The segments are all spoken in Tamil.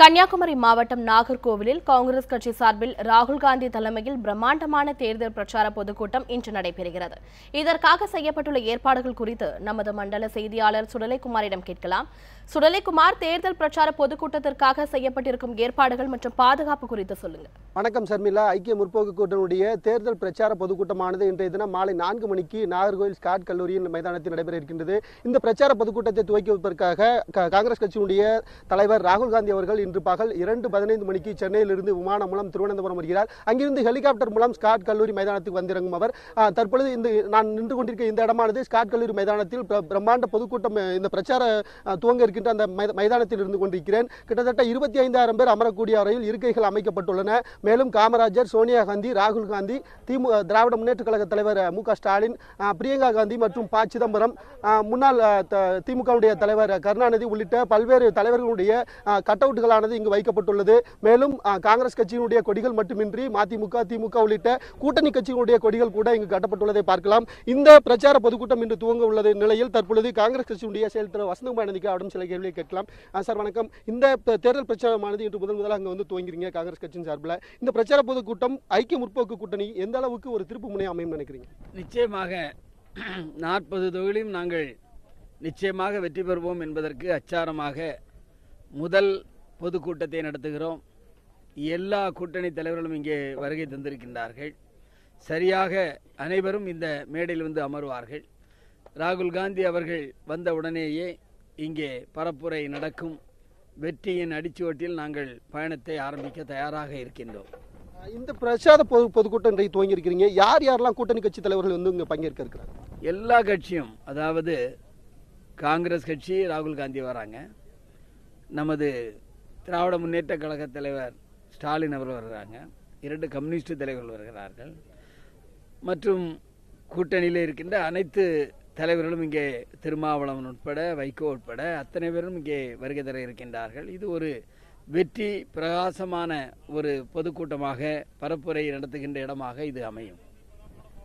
கன்னியாகுமரி மாவட்டம் நாகர்கோவிலில் காங்கிரஸ் கட்சி சார்பில் ராகுல் காந்தி தலைமையில் பிரம்மாண்டமான தேர்தல் பிரச்சார பொதுக்கூட்டம் இன்று நடைபெறுகிறது. இதற்காக செய்யப்பட்டுள்ள ஏற்பாடுகள் குறித்து நமது மண்டல செய்தியாளர் சுடலைக்குமாரிடம் கேட்கலாம். சுடலைக்குமார் தேர்தல் பிரச்சார பொதுக்கூட்டத்திற்காக செய்யப்பட்டிருக்கும் ஏற்பாடுகள் மற்றும் பாதுகாப்பு குறித்து சொல்லுங்க. வணக்கம் சர்மிளா. ஐக்கிய முற்போக்கு கூட்டணியுடைய தேர்தல் பிரச்சார பொதுக்கூட்டமானது இன்றைய தினம் மாலை நான்கு மணிக்கு நாகர்கோவில் ஸ்காட் கல்லூரியின் மைதானத்தில் நடைபெற இருக்கின்றது. இந்த பிரச்சார பொதுக்கூட்டத்தை துவக்கி வைப்பதற்காக காங்கிரஸ் கட்சியினுடைய தலைவர் ராகுல் காந்தி அவர்கள் இன்று பகல் இரண்டு பதினைந்து மணிக்கு சென்னையிலிருந்து விமானம் மூலம் திருவனந்தபுரம் வருகிறார். அங்கிருந்து ஹெலிகாப்டர் மூலம் ஸ்காட் கல்லூரி மைதானத்துக்கு வந்திறங்கும் அவர். தற்பொழுது இந்த நான் நின்று கொண்டிருக்க இந்த இடமானது ஸ்காட் கல்லூரி மைதானத்தில் பிரம்மாண்ட பொதுக்கூட்டம் இந்த பிரச்சார துவங்க இருக்கின்ற அந்த மைதானத்தில் இருந்து கொண்டிருக்கிறேன். கிட்டத்தட்ட இருபத்தி ஐந்தாயிரம் பேர் அமரக்கூடிய வரையில் இருக்கைகள் அமைக்கப்பட்டுள்ளன. மேலும் காமராஜர் சோனியா காந்தி ராகுல் காந்தி திமுக திராவிட முன்னேற்ற கழக தலைவர் மு ஸ்டாலின் பிரியங்கா காந்தி மற்றும் ப சிதம்பரம் முன்னாள் திமுகவுடைய தலைவர் கருணாநிதி உள்ளிட்ட பல்வேறு தலைவர்களுடைய கட் கொடியானது இங்கு வைக்கப்பட்டுள்ளது. மேலும் காங்கிரஸ் கட்சியினுடைய கொடிகள் மட்டுமின்றி மதிமுக திமுக உள்ளிட்ட கூட்டணி கட்சியினுடைய கொடிகள் கூட இங்கு கட்டப்பட்டுள்ளதை பார்க்கலாம். இந்த பிரச்சார பொதுக்கூட்டம் இன்று துவங்க உள்ளது நிலையில் தற்பொழுது காங்கிரஸ் கட்சியினுடைய செயல் தலைவர் வசந்தம் பானதிக்கு அவரிடம் சில கேள்வியை கேட்கலாம். ஆ, சார் வணக்கம். இந்த தேர்தல் பிரச்சாரமானது இன்று முதல் முதலாக அங்கே வந்து துவங்கிறீங்க காங்கிரஸ் கட்சியின் சார்பில். இந்த பிரச்சார பொதுக்கூட்டம் ஐக்கிய முற்போக்கு கூட்டணி எந்த அளவுக்கு ஒரு திருப்பு முனை அமையும் நினைக்கிறீங்க? நிச்சயமாக நாற்பது தொகுதியும் நாங்கள் நிச்சயமாக வெற்றி பெறுவோம் என்பதற்கு அச்சாரமாக முதல் பொதுக்கூட்டத்தை நடத்துகிறோம். எல்லா கூட்டணி தலைவர்களும் இங்கே வருகை தந்திருக்கின்றார்கள். சரியாக அனைவரும் இந்த மேடையில் வந்து அமர்வார்கள். ராகுல் காந்தி அவர்கள் வந்த உடனேயே இங்கே பரப்புரை நடக்கும். வெற்றியின் அடிச்சுவட்டில் நாங்கள் பயணத்தை ஆரம்பிக்க தயாராக இருக்கின்றோம். இந்த பிரச்சார பொது பொதுக்கூட்டம் இன்றைக்கு துவங்கி இருக்கிறீங்க யார் யாரெல்லாம் கூட்டணி கட்சி தலைவர்கள் வந்து இங்கே பங்கேற்க இருக்கிறாங்க? எல்லா கட்சியும் அதாவது காங்கிரஸ் கட்சி ராகுல் காந்தி வராங்க. நமது திராவிட முன்னேற்ற கழக தலைவர் ஸ்டாலின் அவர்கள் வருகிறாங்க. இரண்டு கம்யூனிஸ்ட் தலைவர்கள் வருகிறார்கள். மற்றும் கூட்டணியில் இருக்கின்ற அனைத்து தலைவர்களும் இங்கே திருமாவளவன் உட்பட வைகோ உட்பட அத்தனை பேரும் இங்கே வருகை தர இருக்கின்றார்கள். இது ஒரு வெற்றி பிரகாசமான ஒரு பொதுக்கூட்டமாக பரப்புரை நடத்துகின்ற இடமாக இது அமையும்.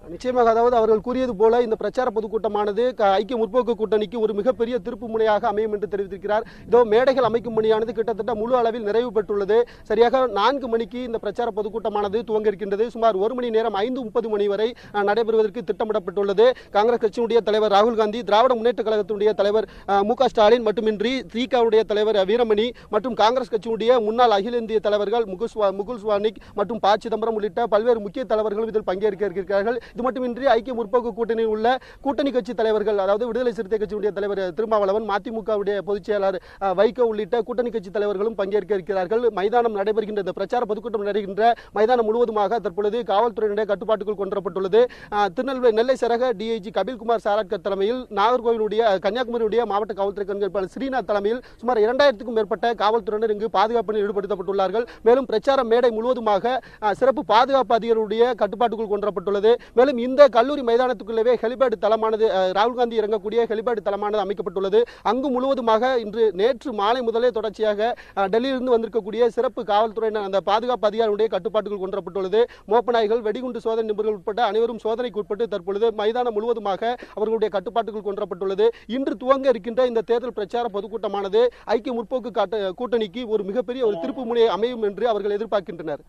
நிச்சயமாக அதாவது அவர்கள் கூறியது போல இந்த பிரச்சார பொதுக்கூட்டமானது க- ஐக்கிய முற்போக்கு கூட்டணிக்கு ஒரு மிகப்பெரிய திருப்பு முனையாக அமையும் என்று தெரிவித்திருக்கிறார். இதோ மேடைகள் அமைக்கும் பணியானது கிட்டத்தட்ட முழு அளவில் நிறைவு பெற்றுள்ளது. சரியாக நான்கு மணிக்கு இந்த பிரச்சார பொதுக்கூட்டமானது துவங்க இருக்கின்றது. சுமார் ஒரு மணி நேரம் ஐந்து முப்பது மணி வரை நடைபெறுவதற்கு திட்டமிடப்பட்டுள்ளது. காங்கிரஸ் கட்சியினுடைய தலைவர் ராகுல் காந்தி திராவிட முன்னேற்ற கழகத்தினுடைய தலைவர் மு க ஸ்டாலின் மட்டுமின்றி திகாவுடைய தலைவர் வீரமணி மற்றும் காங்கிரஸ் கட்சியினுடைய முன்னாள் அகில இந்திய தலைவர்கள் முகுல் முகுல் சுவானிக் மற்றும் ப சிதம்பரம் உள்ளிட்ட பல்வேறு முக்கிய தலைவர்களும் இதில் பங்கேற்க இருக்கிறார்கள் இது மட்டுமின்றி ஐக்கிய முற்போக்கு கூட்டணியில் உள்ள கூட்டணி கட்சி தலைவர்கள் அதாவது விடுதலை சிறுத்தை கட்சியுடைய தலைவர் திருமாவளவன் மதிமுகவுடைய பொதுச் செயலாளர் வைகோ உள்ளிட்ட கூட்டணி கட்சி தலைவர்களும் பங்கேற்க இருக்கிறார்கள். மைதானம் நடைபெறுகின்ற இந்த பிரச்சார பொதுக்கூட்டம் நடைகின்ற மைதானம் முழுவதுமாக தற்பொழுது காவல்துறையினுடைய கட்டுப்பாட்டுக்குள் கொண்டுவரப்பட்டுள்ளது. அஹ், திருநெல்வேலி நெல்லை சரக டிஐஜி கபில்குமார் சாராட்கர் தலைமையில் நாகர்கோவிலுடைய கன்னியாகுமரியுடைய மாவட்ட காவல்துறை கண்காணிப்பாளர் ஸ்ரீநாத் தலைமையில் சுமார் இரண்டாயிரத்துக்கும் மேற்பட்ட காவல்துறையினர் இங்கு பாதுகாப்பில் ஈடுபடுத்தப்பட்டுள்ளார்கள். மேலும் பிரச்சார மேடை முழுவதுமாக சிறப்பு பாதுகாப்பு அதிகாரிகளுடைய கட்டுப்பாட்டுக்குள் கொண்டுவரப்பட்டுள்ளது. மேலும் இந்த கல்லூரி மைதானத்துக்குள்ளவே ஹெலிபேட் தளமானது ராகுல் காந்தி இறங்கக்கூடிய ஹெலிபேட் தளமானது அமைக்கப்பட்டுள்ளது. அங்கு முழுவதுமாக இன்று நேற்று மாலை முதலே தொடர்ச்சியாக டெல்லியிலிருந்து வந்திருக்கக்கூடிய சிறப்பு காவல்துறையினர் அந்த பாதுகாப்பு அதிகாரியுடைய கட்டுப்பாட்டுகள் கொண்டுவரப்பட்டுள்ளது மோப்பநாய்கள் வெடிகுண்டு சோதனை நிபுணர்கள் உட்பட அனைவரும் சோதனைக்கு உட்பட்டு தற்பொழுது மைதானம் முழுவதுமாக அவர்களுடைய கட்டுப்பாட்டுக்குள் கொண்டுவரப்பட்டுள்ளது இன்று துவங்க இருக்கின்ற இந்த தேர்தல் பிரச்சார பொதுக்கூட்டமானது ஐக்கிய முற்போக்கு காட்ட- கூட்டணிக்கு ஒரு மிகப்பெரிய ஒரு திருப்பு முனையை அமையும் என்று அவர்கள் எதிர்பார்க்கின்றனர்.